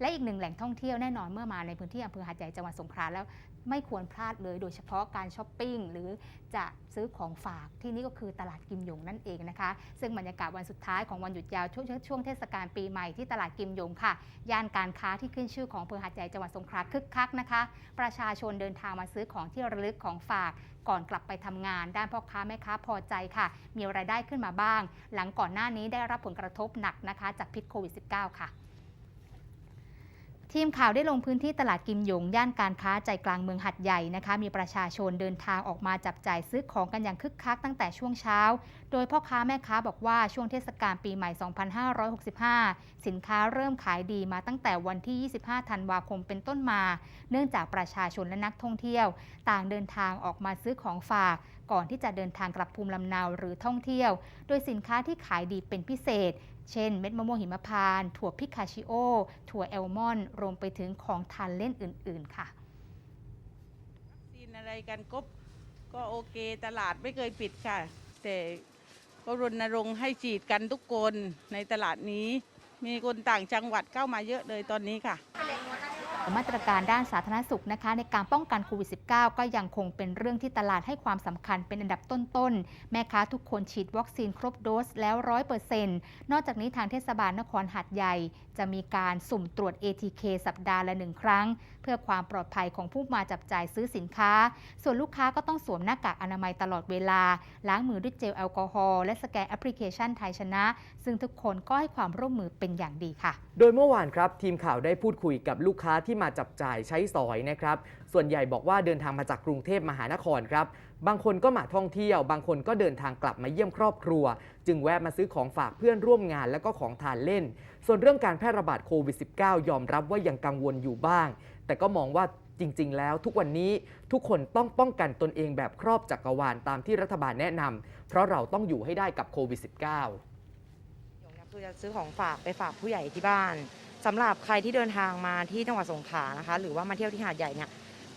และอีกหนึ่งแหล่งท่องเที่ยวแน่นอนเมื่อมาในพื้นที่อำเภอหาดใหญ่จังหวัดสงขลาแล้วไม่ควรพลาดเลย โดยเฉพาะการช้อปปิ้งหรือจะซื้อของฝากที่นี่ก็คือตลาดกิมหยงนั่นเองนะคะ ซึ่งบรรยากาศวันสุดท้ายของวันหยุดยาวช่วงช่วงเทศกาลปีใหม่ที่ตลาดกิมหยงค่ะ ย่านการค้าที่ขึ้นชื่อของอำเภอหาดใหญ่จังหวัดสงขลาคึกคักนะคะ ประชาชนเดินทางมาซื้อของที่ระลึกของฝากก่อนกลับไปทำงาน ด้านพ่อค้าแม่ค้าพอใจค่ะ มีรายได้ขึ้นมาบ้าง หลังก่อนหน้านี้ได้รับผลกระทบหนักนะคะ จากพิษโควิด -19 ค่ะ ทีมข่าวได้ลงพื้นที่ตลาดกิมหยง ย่านการค้าใจกลางเมืองหัดใหญ่นะคะ มีประชาชนเดินทางออกมาจับจ่ายซื้อของกันอย่างคึกคักตั้งแต่ช่วงเช้า โดยพ่อค้าแม่ค้าบอกว่าช่วงเทศกาลปีใหม่ 2565 สินค้าเริ่มขายดีมาตั้งแต่วันที่ 25 ธันวาคมเป็นต้นมา เนื่องจากประชาชนและนักท่องเที่ยว ต่างเดินทางออกมาซื้อของฝาก ก่อนที่จะเดินทางกลับภูมิลำเนาหรือท่องเที่ยว โดยสินค้าที่ขายดีเป็นพิเศษ เช่นเม็ดมะม่วงหิมพานต์ถั่วพิคาชิโอ ถั่วแอลมอนด์รวมไปถึงของทานเล่นอื่น ๆ ค่ะวัคซีนอะไรกันก็ก็โอเคตลาดไม่เคยปิดค่ะ แต่ก็รณรงค์ให้ฉีดกันทุกคนในตลาดนี้ มีคนต่างจังหวัดเข้ามาเยอะเลยตอนนี้ค่ะ มาตรการด้านสาธารณสุขนะคะ ในการป้องกันโควิด -19 ก็ยังคงเป็นเรื่องที่ตลาดให้ความสำคัญเป็นอันดับต้นๆ แม่ค้าทุกคนฉีดวัคซีนครบโดสแล้วร้อยเปอร์เซ็นต์นอกจากนี้ทางเทศบาลนครหัดใหญ่ จะมีการสุ่มตรวจ ATK สัปดาห์ละหนึ่งครั้ง เพื่อความปลอดภัยของผู้มาจับจ่ายซื้อสินค้า ส่วนลูกค้าก็ต้องสวมหน้ากากอนามัยตลอดเวลา ล้างมือด้วยเจลแอลกอฮอล์และสแกนแอปพลิเคชันไทยชนะ ซึ่งทุกคนก็ให้ความร่วมมือเป็นอย่างดีค่ะ โดยเมื่อวานครับทีมข่าวได้พูดคุยกับลูกค้าที่มาจับจ่ายใช้สอยนะครับ ส่วนใหญ่บอกว่าเดินทางมาจากกรุงเทพมหานครครับ บางคนก็มาท่องเที่ยว บางคนก็เดินทางกลับมาเยี่ยมครอบครัว จึงแวะมาซื้อของฝากเพื่อนร่วมงานและก็ของทานเล่น ส่วนเรื่องการแพร่ระบาดโควิด -19 ยอมรับว่ายังกังวลอยู่บ้าง แต่ก็มองว่าจริง ๆ แล้วทุกวันนี้ทุกคนต้องป้องกันตนเองแบบครอบจักรวาลตามที่รัฐบาลแนะนำเพราะเราต้องอยู่ให้ได้กับโควิด -19 หยงเนี่ยคือจะซื้อของฝากไปฝากผู้ใหญ่ที่บ้าน สำหรับใครที่เดินทางมาที่จังหวัดสงขลานะคะ หรือว่ามาเที่ยวที่หาดใหญ่เนี่ย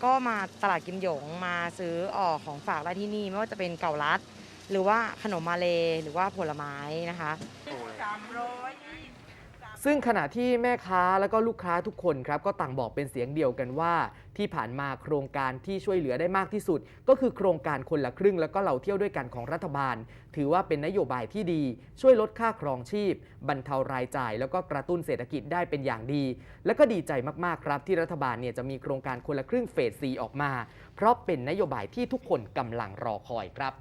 ก็มาตลาดกิมหยงมาซื้อออกของฝากได้ที่นี่ ไม่ว่าจะเป็นเก่าลัด หรือว่าขนมมาเลหรือว่าผลไม้นะคะ ซึ่งขณะที่แม่ค้าแล้วก็ลูกค้าทุกคนครับก็ต่างบอกเป็นเสียงเดียวกันว่า ที่ผ่านมาโครงการที่ช่วยเหลือได้มากที่สุด ก็คือโครงการคนละครึ่ง แล้วก็เราเที่ยวด้วยกันของรัฐบาล ถือว่าเป็นนโยบายที่ดี ช่วยลดค่าครองชีพ บรรเทารายจ่าย แล้วก็กระตุ้นเศรษฐกิจได้เป็นอย่างดี และก็ดีใจมากๆครับ ที่รัฐบาลเนี่ยจะมีโครงการคนละครึ่งเฟสซีออกมา เพราะเป็นนโยบายที่ทุกคนกำลังรอคอยครับ